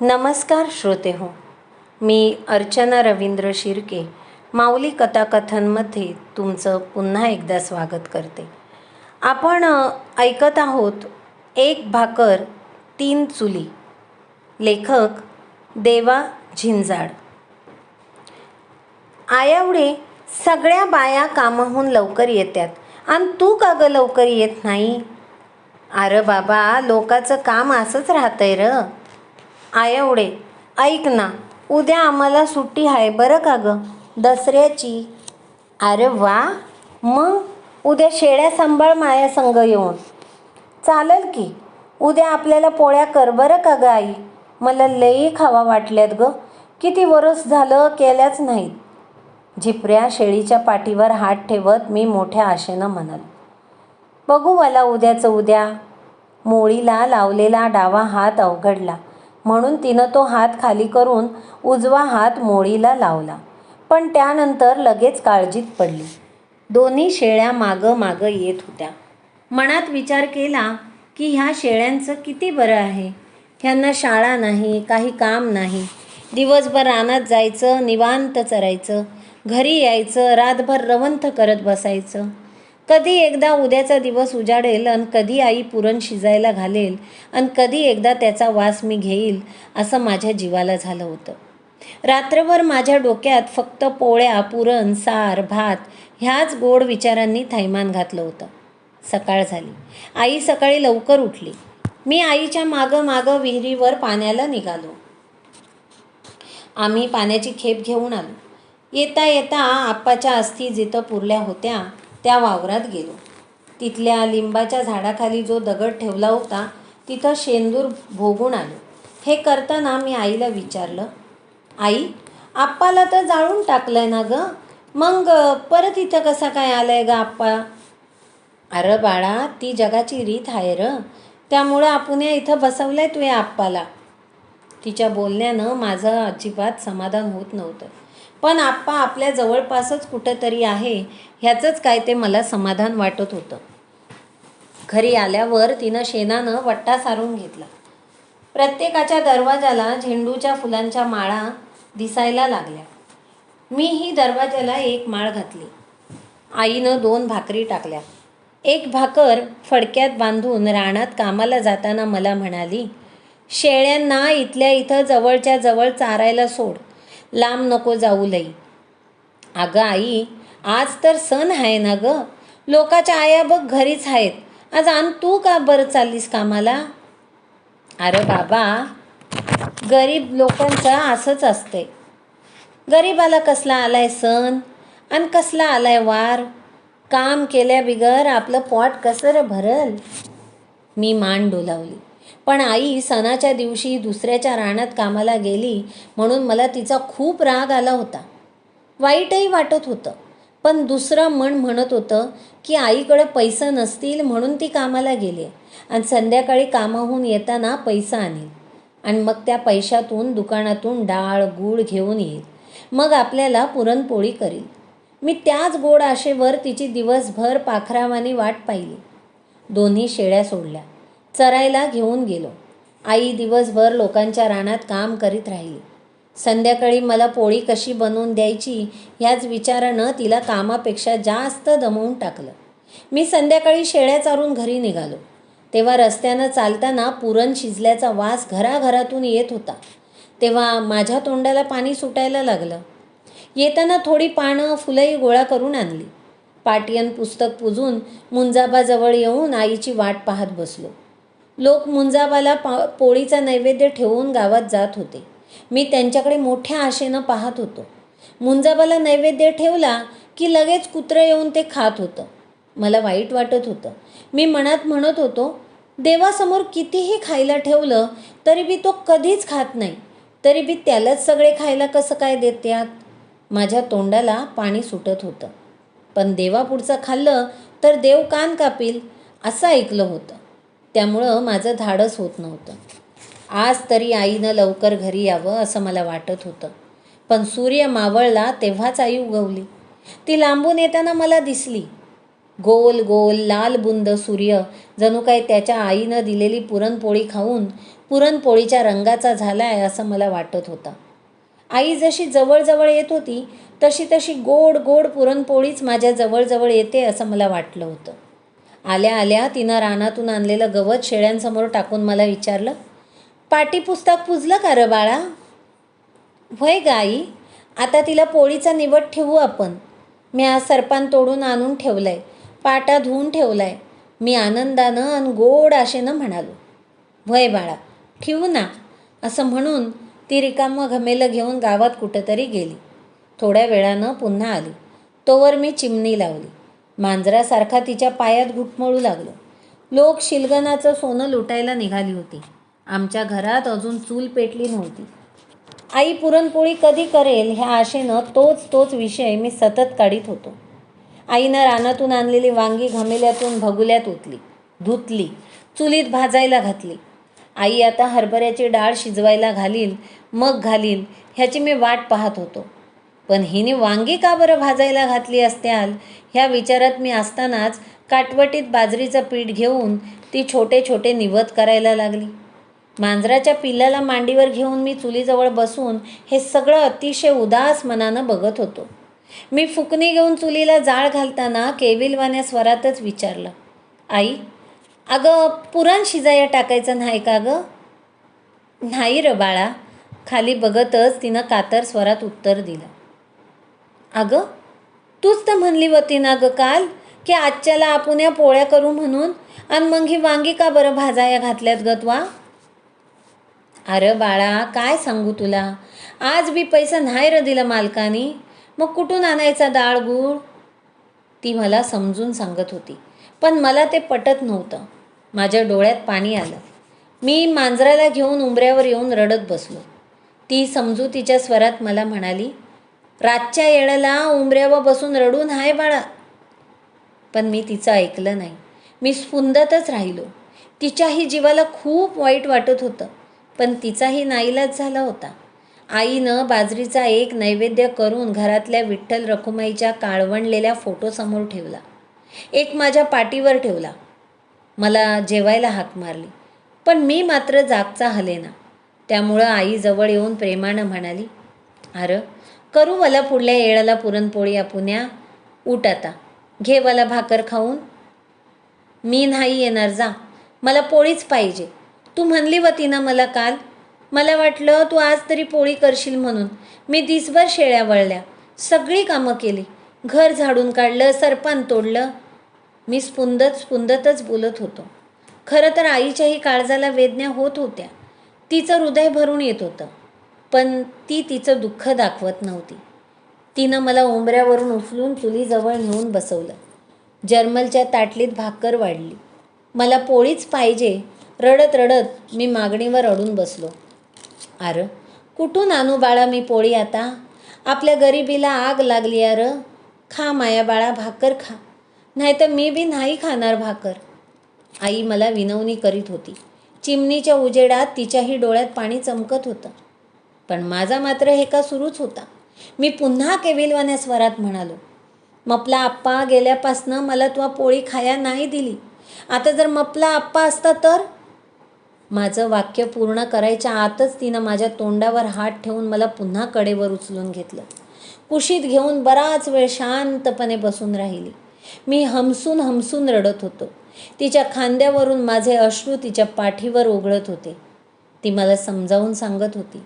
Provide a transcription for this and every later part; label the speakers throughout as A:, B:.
A: नमस्कार श्रोते हो मी अर्चना रवींद्र शिर्के माऊली कथाकथनमध्ये तुमचं पुन्हा एकदा स्वागत करते. आपण ऐकत आहोत एक भाकर तीन चुली. लेखक देवा झिंजाड. आयावडे सगळ्या बाया कामाहून लवकर येतात आणि तू का ग लवकर येत नाही? अरे बाबा लोकाचं काम असंच राहतंय र. आयवडे ऐक ना उद्या आम्हाला सुट्टी आहे बरं का ग? दसऱ्याची. अरे वा. मग? उद्या शेळ्या सांभाळ माया संग येऊन. चालेल की. उद्या आपल्याला पोळ्या कर बरं का ग आई? मला लई खावा वाटल्यात ग. किती वरस झालं केल्याच नाहीत. झिपऱ्या शेळीच्या पाठीवर हात ठेवत मी मोठ्या आशेनं म्हणाल. बघू मला उद्याचं उद्या. मोळीला लावलेला डावा हात अवघडला. म्हणून तिनं तो हात खाली करून उजवा हात मोळीला लावला. पण त्यानंतर लगेच काळजीत पडली. दोन्ही शेळ्या मागं मागं येत होत्या. मनात विचार केला की ह्या शेळ्यांचं किती बरं आहे. ह्यांना शाळा नाही काही काम नाही. दिवसभर रानात जायचं निवांत चरायचं घरी यायचं रातभर रवंथ करत बसायचं. कधी एकदा उद्याचा दिवस उजाडेल आणि कधी आई पुरण शिजायला घालेल आणि कधी एकदा त्याचा वास मी घेईल असं माझ्या जीवाला झालं होतं. रात्रभर माझ्या डोक्यात फक्त पोळ्या पुरण सार भात ह्याच गोड विचारांनी थैमान घातलं होतं. सकाळ झाली. आई सकाळी लवकर उठली. मी आईच्या मागं मागं विहिरीवर पाण्याला निघालो. आम्ही पाण्याची खेप घेऊन आलो. येता येता आप्पाच्या अस्थी जिथं पुरल्या होत्या त्या वावरात गेलो. तिथल्या लिंबाच्या झाडाखाली जो दगड ठेवला होता तिथं शेंदूर भोगून आलो. हे करताना मी आईला विचारलं आई आप्पाला तर जाळून टाकलंय ना ग? मग परत इथं कसा काय आलाय ग आप्पा? अरे बाळा ती जगाची रीत आहे र. त्यामुळं आपण इथं बसवलंय तू या आप्पाला. तिच्या बोलण्यानं माझं अजिबात समाधान होत नव्हतं. पण आप्पा आपल्या जवळपासच कुठंतरी आहे ह्याचंच काय ते मला समाधान वाटत होतं. घरी आल्यावर तिनं शेणानं वट्टा सारून घेतला. प्रत्येकाच्या दरवाजाला झेंडूच्या फुलांच्या माळा दिसायला लागल्या. मीही दरवाजाला एक माळ घातली. आईनं दोन भाकरी टाकल्या. एक भाकर फडक्यात बांधून रानात कामाला जाताना मला म्हणाली शेळ्यांना इथल्या इथं जवळच्या जवळ चारायला सोड. लांब नको जाऊ लई. अगं आई आज तर सण आहे ना ग. लोकाच्या आया बघ घरीच आहेत. आज आण तू का बरं चाललीस कामाला? अरे बाबा गरीब लोकांचं असंच असते. गरीबाला कसला आलाय सण आणि कसला आलाय वार? काम केल्या बिगर आपलं पोट कसं रे भरल? मी मान डोलावली. पण आई सणाच्या दिवशी दुसऱ्याच्या रानात कामाला गेली म्हणून मला तिचा खूप राग आला होता. वाईटही वाटत होतं. पण दुसरं मन म्हणत होतं की आईकडे पैसे नसतील म्हणून ती कामाला गेली आणि संध्याकाळी कामाहून येताना पैसा आणेल. आणि मग त्या पैशातून दुकानातून डाळ गूळ घेऊन येईल. मग आपल्याला पुरणपोळी करील. मी त्याच गोड आशेवर तिची दिवसभर पाखरावानी वाट पाहिली. दोन्ही शेळ्या सोडल्या. चरायला घेऊन गेलो. आई दिवसभर लोकांच्या रानात काम करीत राहिली. संध्याकाळी मला पोळी कशी बनवून द्यायची ह्याच विचारानं तिला कामापेक्षा जास्त दमवून टाकलं. मी संध्याकाळी शेळ्या चारून घरी निघालो. तेव्हा रस्त्यानं चालताना पुरण शिजल्याचा वास घराघरातून येत होता. तेव्हा माझ्या तोंडाला पाणी सुटायला लागलं. येताना थोडी पानं फुलंही गोळा करून आणली. पाटियन पुस्तक पुजून मुंजाबाजवळ येऊन आईची वाट पाहत बसलो. लोक मुंजाबाला पा पोळीचा नैवेद्य ठेवून गावात जात होते. मी त्यांच्याकडे मोठ्या आशेनं पाहत होतो. मुंजाबाला नैवेद्य ठेवला की लगेच कुत्रं येऊन ते खात होतं. मला वाईट वाटत होतं. मी मनात म्हणत होतो देवासमोर कितीही खायला ठेवलं तरी बी तो कधीच खात नाही. तरी बी त्यालाच सगळे खायला कसं काय देत्यात? माझ्या तोंडाला पाणी सुटत होतं. पण देवापुढचं खाल्लं तर देव कान कापील असं ऐकलं होतं. त्यामुळं माझं धाडस होत नव्हतं. आज तरी आईनं लवकर घरी यावं असं मला वाटत होतं. पण सूर्य मावळला तेव्हाच आई उगवली. ती लांबून येताना मला दिसली. गोल गोल लाल बुंद सूर्य जणू काय त्याच्या आईनं दिलेली पुरणपोळी खाऊन पुरणपोळीच्या रंगाचा झाला आहे असं मला वाटत होतं. आई जशी जवळजवळ येत होती तशी तशी गोड गोड पुरणपोळीच माझ्या जवळजवळ येते असं मला वाटलं होतं. आल्या आल्या तिनं रानातून आणलेलं गवत शेळ्यांसमोर टाकून मला विचारलं पाठीपुस्तक पुजलं का र बाळा? वय गाई आता तिला पोळीचा निवड ठेवू आपण. मी आज सरपान तोडून आणून ठेवलंय पाटा धुवून ठेवलाय. मी आनंदानं आणि गोड आशेनं म्हणालो वय बाळा ठेवू ना. असं म्हणून ती रिकामं घमेलं घेऊन गावात कुठंतरी गेली. थोड्या वेळानं पुन्हा आली. तोवर मी चिमणी लावली. मांजरासारखा तिच्या पायात घुटमळू लागलो. लोक शिलगणाचं सोनं लुटायला निघाली होती. आमच्या घरात अजून चूल पेटली नव्हती. आई पुरणपोळी कधी करेल ह्या आशेनं तोच तोच विषय मी सतत काढीत होतो. आईनं रानातून आणलेली वांगी घमेल्यातून भगुल्यात ओतली धुतली चुलीत भाजायला घातली. आई आता हरभऱ्याची डाळ शिजवायला घालील मग घालील ह्याची मी वाट पाहत होतो. पण हिने वांगी का बरं भाजायला घातली असत्याल? ह्या विचारात मी असतानाच काटवटीत बाजरीचं पीठ घेऊन ती छोटे छोटे निवत करायला लागली. मांजराच्या पिल्लाला मांडीवर घेऊन मी चुलीजवळ बसून हे सगळं अतिशय उदास मनानं बघत होतो. मी फुकणी घेऊन चुलीला जाळ घालताना केविलवाण्या स्वरातच विचारलं आई अगं पुरण शिजाया टाकायचं नाही का गं? नाही र बाळा. खाली बघतच तिनं कातर स्वरात उत्तर दिलं. अगं तूच तर म्हणली होती ना गं काल की आजच्याला आपण या पोळ्या करू म्हणून आणि मग ही वांगी का बरं भाजाया घातल्यात गतवा अरे बाळा काय सांगू तुला? आज बी पैसा नाही र दिला मालकानी. मग कुठून आणायचा डाळ गूळ? ती मला समजून सांगत होती. पण मला ते पटत नव्हतं. माझ्या डोळ्यात पाणी आलं. मी मांजराला घेऊन उंबऱ्यावर येऊन रडत बसलो. ती समजूतीच्या स्वरात मला म्हणाली रातच्या येळेला उंबऱ्यावर बसून रडून हाय बाळा. पण मी तिचं ऐकलं नाही. मी स्फुंदतच राहिलो. तिच्याही जीवाला खूप वाईट वाटत होतं पण तिचाही नाईलाज झाला होता. आईनं बाजरीचा एक नैवेद्य करून घरातल्या विठ्ठल रखुमाईच्या काळवणलेल्या फोटोसमोर ठेवला. एक माझ्या पाठीवर ठेवला. मला जेवायला हाक मारली. पण मी मात्र जागचा हलेना. त्यामुळं आई जवळ येऊन प्रेमानं म्हणाली अरं करू मला पुढल्या येळाला पुरणपोळी आपुण्या उठ आता. घे मला भाकर खाऊन. मी नाही येणार जा. मला पोळीच पाहिजे. तू म्हणली होती ना मला काल. मला वाटलं तू आज तरी पोळी करशील म्हणून. मी दिसभर शेळ्या वळल्या. सगळी कामं केली. घर झाडून काढलं सरपान तोडलं. मी स्पुंदत स्पुंदतच बोलत होतो. खरं तर आईच्याही काळजाला वेदना होत होत्या. तिचं हृदय भरून येत होतं. पण ती तिचं दुःख दाखवत नव्हती. तिनं मला उंबऱ्यावरून उचलून चुलीजवळ नेऊन बसवलं. जर्मलच्या ताटलीत भाकर वाढली. मला पोळीच पाहिजे रडत रडत मी मागणीवर अडून बसलो. अरे कुठून आणू बाळा मी पोळी आता? आपल्या गरिबीला आग लागली अर. खा माया बाळा भाकर खा. नाही तर मी बी नाही खाणार भाकर. आई मला विनवणी करीत होती. चिमणीच्या उजेडात तिच्याही डोळ्यात पाणी चमकत होतं. पण माझा मात्र हे का सुरूच होता. मी पुन्हा केविलवान्या स्वरात म्हणालो मपला आप्पा गेल्यापासनं मला तुला पोळी खाया नाही दिली. आता जर मपला आप्पा असता तर? माझं वाक्य पूर्ण करायच्या आतच तिनं माझ्या तोंडावर हात ठेवून मला पुन्हा कडेवर उचलून घेतलं. कुशीत घेऊन बराच वेळ शांतपणे बसून राहिली. मी हमसून हमसून रडत होतो. तिच्या खांद्यावरून माझे अश्रू तिच्या पाठीवर ओघळत होते. ती मला समजावून सांगत होती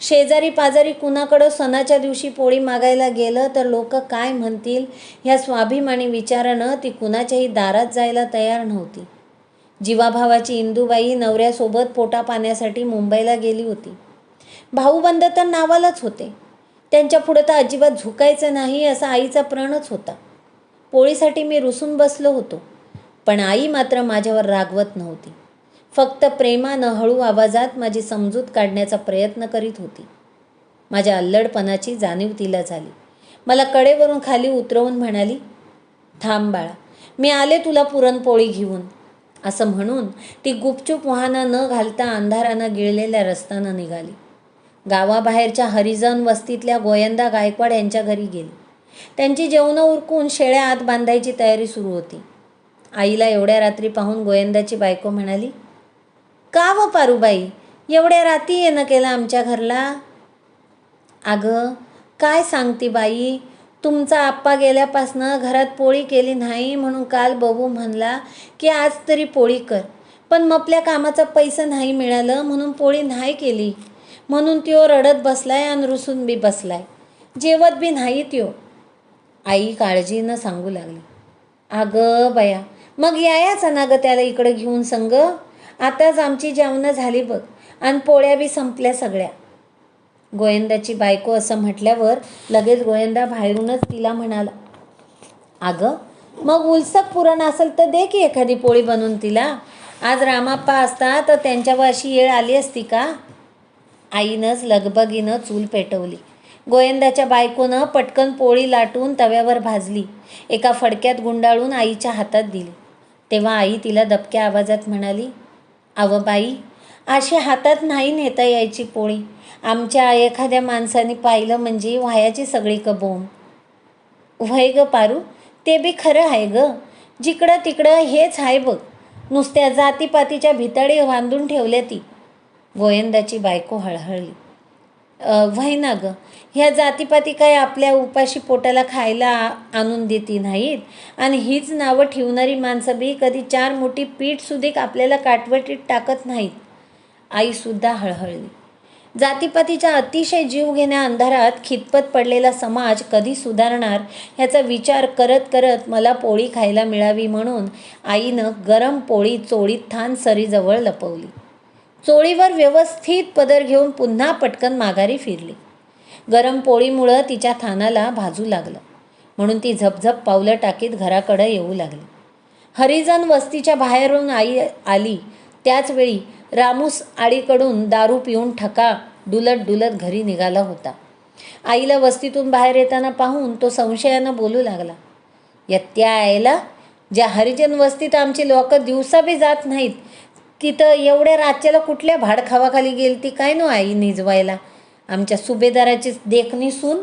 A: शेजारी पाजारी कुणाकडं सणाच्या दिवशी पोळी मागायला गेलं तर लोक काय म्हणतील? ह्या स्वाभिमानी विचारानं ती कुणाच्याही दारात जायला तयार नव्हती. जीवाभावाची इंदूबाई नवऱ्यासोबत पोटा पाण्यासाठी मुंबईला गेली होती. भाऊबंद तर नावालाच होते. त्यांच्या पुढं तर अजिबात झुकायचं नाही असा आईचा प्रणच होता. पोळीसाठी मी रुसून बसलो होतो. पण आई मात्र माझ्यावर रागवत नव्हती. फक्त प्रेमानं हळू आवाजात माझी समजूत काढण्याचा प्रयत्न करीत होती. माझ्या अल्लडपणाची जाणीव तिला झाली. मला कडेवरून खाली उतरवून म्हणाली थांब बाळा मी आले तुला पुरणपोळी घेऊन. असं म्हणून ती गुपचूप वाहनं न घालता अंधारानं गिळलेल्या रस्त्यानं निघाली. गावाबाहेरच्या हरिजन वस्तीतल्या गोयंदा गायकवाड यांच्या घरी गेली. त्यांची जेवणं उरकून शेळ्या आत बांधायची तयारी सुरू होती. आईला एवढ्या रात्री पाहून गोयंदाची बायको म्हणाली का व पारूबाई? एवढ्या राती येणं केलं आमच्या घरला? अगं काय सांगते बाई? तुमचा आप्पा गेल्यापासनं घरात पोळी केली नाही म्हणून काल बबू म्हणला की आज तरी पोळी कर. पण मपल्या कामाचा पैसा नाही मिळालं म्हणून पोळी नाही केली. म्हणून त्यो रडत बसलाय आणि रुसून बी बसलाय. जेवत बी नाही त्यो. आई काळजीनं सांगू लागली. अगं बया मग यायाचा ना गं त्याला इकडं घेऊन संग? आताच आमची जेवणं झाली बघ. आणि पोळ्या बी संपल्या सगळ्या. गोविंदाची बायको असं म्हटल्यावर लगेच गोविंदा बाहेरूनच तिला म्हणाला अगं मग उलसक पुरण असेल तर दे की एखादी पोळी बनवून तिला. आज रामाप्पा असता तर त्यांच्यावर अशी येळ आली असती का? आईनंच लगबगीनं चूल पेटवली. गोविंदाच्या बायकोनं पटकन पोळी लाटून तव्यावर भाजली. एका फडक्यात गुंडाळून आईच्या हातात दिली. तेव्हा आई तिला दबक्या आवाजात म्हणाली अवं बाई अशी हातात नाही नेता यायची पोळी. आमच्या एखाद्या माणसाने पाहिलं म्हणजे व्हायाची सगळी कबोम. व्हय ग पारू ते बी खरं आहे ग. जिकडं तिकडं हेच आहे बघ. नुसत्या जातीपातीच्या भितडी बांधून ठेवल्या ती. गोयंदाची बायको हळहळली. व्हय ना ह्या जातीपाती काय आपल्या उपाशी पोटाला खायला आ- आणून देती नाहीत? आणि हीच नावं ठेवणारी माणसं बी कधी चार मोठी पीठ सुधीक आपल्याला काटवटीत टाकत नाहीत. आईसुद्धा हळहळली. जातीपातीच्या अतिशय जीवघेण्या अंधारात खितपत पडलेला समाज कधी सुधारणार ह्याचा विचार करत करत मला पोळी खायला मिळावी म्हणून आईनं गरम पोळी चोळीत थान सरीजवळ लपवली. चोळीवर व्यवस्थित पदर घेऊन पुन्हा पटकन माघारी फिरली. गरम पोळीमुळं तिच्या थानाला भाजू लागलं. म्हणून ती झपझप पावलं टाकीत घराकडं येऊ लागली. हरिजन वस्तीच्या बाहेरून आई आली. त्याचवेळी रामूस आडीकडून दारू पिऊन ठका डुलत डुलत घरी निघाला होता. आईला वस्तीतून बाहेर येताना पाहून तो संशयानं बोलू लागला. यत्या आईला ज्या हरिजन वस्तीत आमची लोकं दिवसा बी जात नाहीत तिथं एवढ्या राज्याला कुठल्या भाडखावाखाली गेली ती काय नो आई निजवायला? आमच्या सुभेदाराची देखणी सून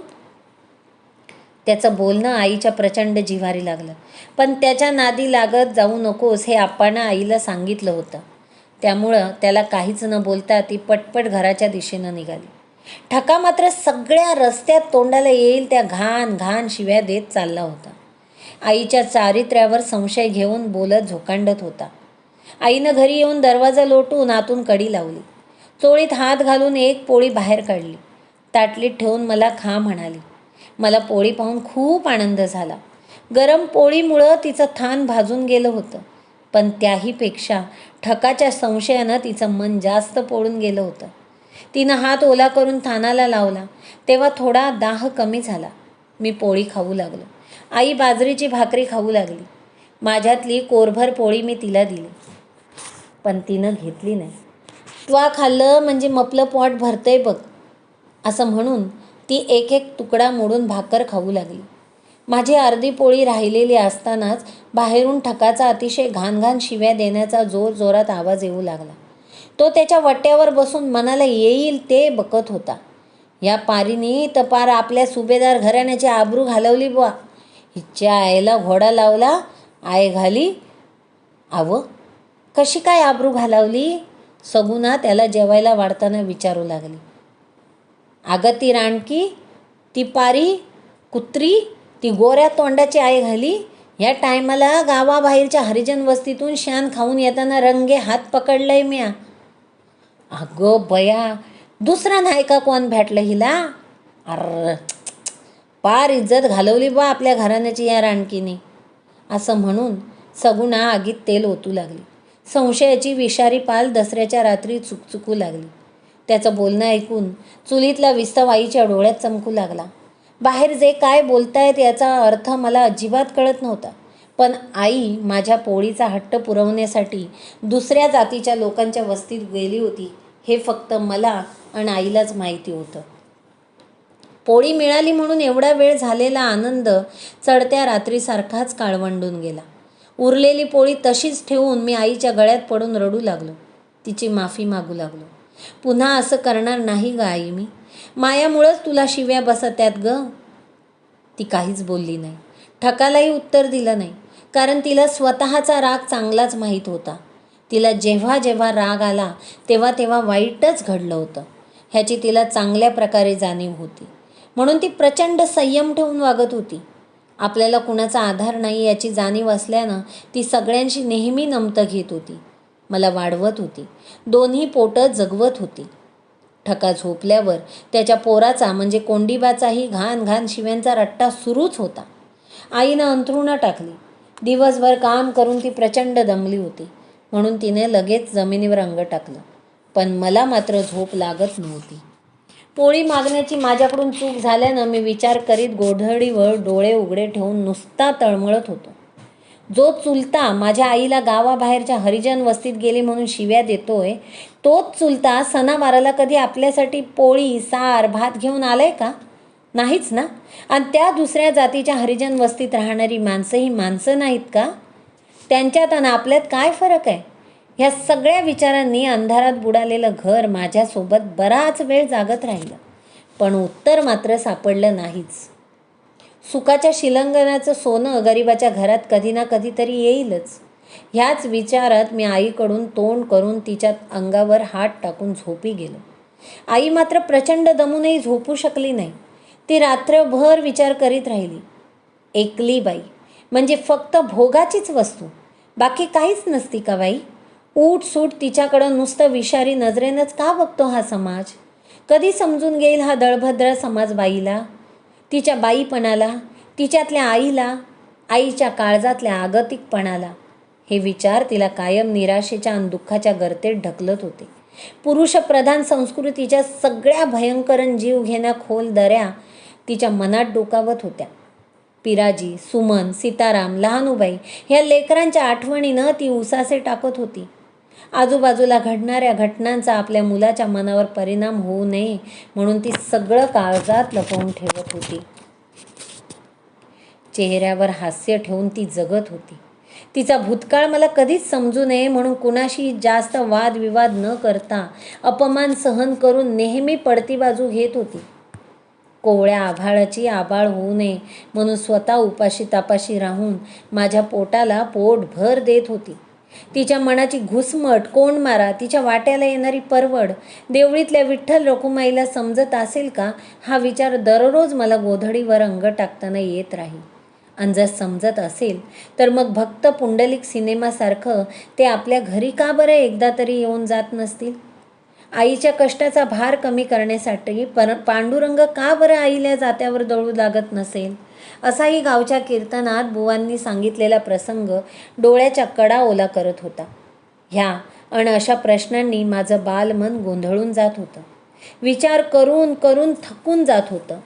A: त्याचं बोलणं आईच्या प्रचंड जिव्हारी लागलं. पण त्याच्या नादी लागत जाऊ नकोस हे आपण आईला सांगितलं होतं. त्यामुळं त्याला काहीच न बोलता ती पटपट घराच्या दिशेनं निघाली. ठका मात्र सगळ्या रस्त्यात तोंडाला येईल त्या घाण घाण शिव्या देत चालला होता. आईच्या चारित्र्यावर संशय घेऊन बोलत झोकांडत होता. आईनं घरी येऊन दरवाजा लोटून आतून कडी लावली. चोळीत हात घालून एक पोळी बाहेर काढली. ताटलीत ठेवून मला खा म्हणाली. मला पोळी पाहून खूप आनंद झाला. गरम पोळीमुळं तिचं थान भाजून गेलं होतं. पण त्याहीपेक्षा ठकाच्या संशयानं तिचं मन जास्त पोळून गेलं होतं. तिनं हात ओला करून थानाला लावला. तेव्हा थोडा दाह कमी झाला. मी पोळी खाऊ लागलो. आई बाजरीची भाकरी खाऊ लागली. माझ्यातली कोरभर पोळी मी तिला दिली. पण तिनं घेतली नाही. त्वा खाल्लं म्हणजे मपलं पोट भरतंय बघ असं म्हणून ती एक एक तुकडा मोडून भाकर खाऊ लागली. माझी अर्धी पोळी राहिलेली असतानाच बाहेरून ठकाचा अतिशय घाणघाण शिव्या देण्याचा जोर जोरात आवाज येऊ लागला. तो त्याच्या वट्यावर बसून मनाला येईल ते बकत होता. या पारीने तर पार आपल्या सुभेदार घराण्याची आबरू घालवली बुवा. हिच्या आईला घोडा लावला आय घाली आवं कशी काय आबरू घालावली? सगुना त्याला जेवायला वाढताना विचारू लागली. अगं ती रानकी ती पारी कुत्री ती गोऱ्या तोंडाची आई घाली या टायमाला गावाबाहेरच्या हरिजन वस्तीतून शान खाऊन येताना रंगे हात पकडलाय म्या. अगं बया दुसरा नाही का कोण भेटलं हिला? अर पार इज्जत घालवली बा आपल्या घराण्याची या रानकीने. असं म्हणून सगुणा आगीत तेल ओतू लागली. संशयाची विषारी पाल दसऱ्याच्या रात्री चुकचुकू लागली. त्याचं बोलणं ऐकून चुलीतला विस्तव आईच्या डोळ्यात चमकू लागला. बाहेर जे काय बोलतायत याचा अर्थ मला अजिबात कळत नव्हता. पण आई माझ्या पोळीचा हट्ट पुरवण्यासाठी दुसऱ्या जातीच्या लोकांच्या वस्तीत गेली होती हे फक्त मला आणि आईलाच माहिती होतं. पोळी मिळाली म्हणून एवढा वेळ झालेला आनंद चढत्या रात्रीसारखाच काळवंडून गेला. उरलेली पोळी तशीच ठेवून मी आईच्या गळ्यात पडून रडू लागलो. तिची माफी मागू लागलो. पुन्हा असं करणार नाही ग आई मी. मायामुळंच तुला शिव्या बसत्यात ग. ती काहीच बोलली नाही. ठकालाही उत्तर दिलं नाही. कारण तिला स्वतःचा राग चांगलाच माहीत होता. तिला जेव्हा जेव्हा राग आला तेव्हा तेव्हा वाईटच घडलं होतं. ह्याची तिला चांगल्या प्रकारे जाणीव होती. म्हणून ती प्रचंड संयम ठेवून वागत होती. आपल्याला कुणाचा आधार नाही याची जाणीव असल्यानं ती सगळ्यांशी नेहमी नमतं घेत होती. मला वाढवत होती. दोन्ही पोटं जगवत होती. ठका झोपल्यावर त्याच्या पोराचा म्हणजे कोंडीबाचाही घाण घाण शिव्यांचा रट्टा सुरूच होता. आईनं अंथरुणं टाकली. दिवसभर काम करून ती प्रचंड दमली होती. म्हणून तिने लगेच जमिनीवर अंग टाकलं. पण मला मात्र झोप लागत नव्हती. पोळी मागण्याची माझ्याकडून चूक झाल्यानं मी विचार करीत गोधडीवर डोळे उघडे ठेवून नुसता तळमळत होतो. जो चुलता माझ्या आईला गावाबाहेरच्या हरिजन वस्तीत गेली म्हणून शिव्या देतोय तोच चुलता सणावाराला कधी आपल्यासाठी पोळी सार भात घेऊन आलाय का? नाहीच ना? आणि त्या दुसऱ्या जातीच्या हरिजन वस्तीत राहणारी माणसं ही माणसं नाहीत का? त्यांच्यात आणि आपल्यात काय फरक आहे? ह्या सगळ्या विचारांनी अंधारात बुडालेलं घर माझ्यासोबत बराच वेळ जागत राहिलं. पण उत्तर मात्र सापडलं नाहीच. सुखाच्या शिलंगणाचं सोनं गरिबाच्या घरात कधी ना कधीतरी येईलच. ह्याच विचारात मी आईकडून तोंड करून तिच्या अंगावर हात टाकून झोपी गेलो. आई मात्र प्रचंड दमूनही झोपू शकली नाही. ती रात्रभर विचार करीत राहिली. एकली बाई म्हणजे फक्त भोगाचीच वस्तू. बाकी काहीच नसती का बाई? सूट तिच्याकडं नुसतं विषारी नजरेनंच का बघतो हा समाज? कधी समजून घेईल हा दळभद्र समाज बाईला? तिच्या बाईपणाला तिच्यातल्या आईला आईच्या काळजातल्या आगतिकपणाला? हे विचार तिला कायम निराशेच्या आणि दुःखाच्या गर्तेत ढकलत होते. पुरुषप्रधान संस्कृतीच्या सगळ्या भयंकरण जीव घेण्या खोल दऱ्या तिच्या मनात डोकावत होत्या. पिराजी सुमन सीताराम लहानूबाई ह्या लेकरांच्या आठवणीनं ती उसासे टाकत होती. आजूबाजूला घडणाऱ्या घटनांचा आपल्या मुलाच्या मनावर परिणाम होऊ नये म्हणून ती सगळं काळजात लपवून ठेवत होती. चेहऱ्यावर हास्य ठेवून ती जगत होती. तिचा भूतकाळ मला कधीच समजू नये म्हणून कुणाशी जास्त वादविवाद न करता अपमान सहन करून नेहमी पडती बाजू घेत होती. कोवळ्या आभाळाची आबाळ होऊ नये म्हणून स्वतः उपाशी तापाशी राहून माझ्या पोटाला पोट भर देत होती. तिच्या मनाची घुसमट कोण मारा तिच्या वाट्याला येणारी परवड देवळीतल्या विठ्ठल रखुमाईला समजत असेल का? हा विचार दररोज मला गोधडीवर अंग टाकताना येत राहील. आणि जर समजत असेल तर मग भक्त पुंडलिक सिनेमासारखं ते आपल्या घरी का बरं एकदा तरी येऊन जात नसतील? आईच्या कष्टाचा भार कमी करण्यासाठी पर पांडुरंग का बरं आईला जात्यावर दळू लागत नसेल? असाही गावच्या कीर्तनात बुवांनी सांगितलेला प्रसंग डोळ्याच्या कडा ओला करत होता. ह्या आणि अशा प्रश्नांनी माझं बालमन गोंधळून जात होतं. विचार करून करून थकून जात होतं.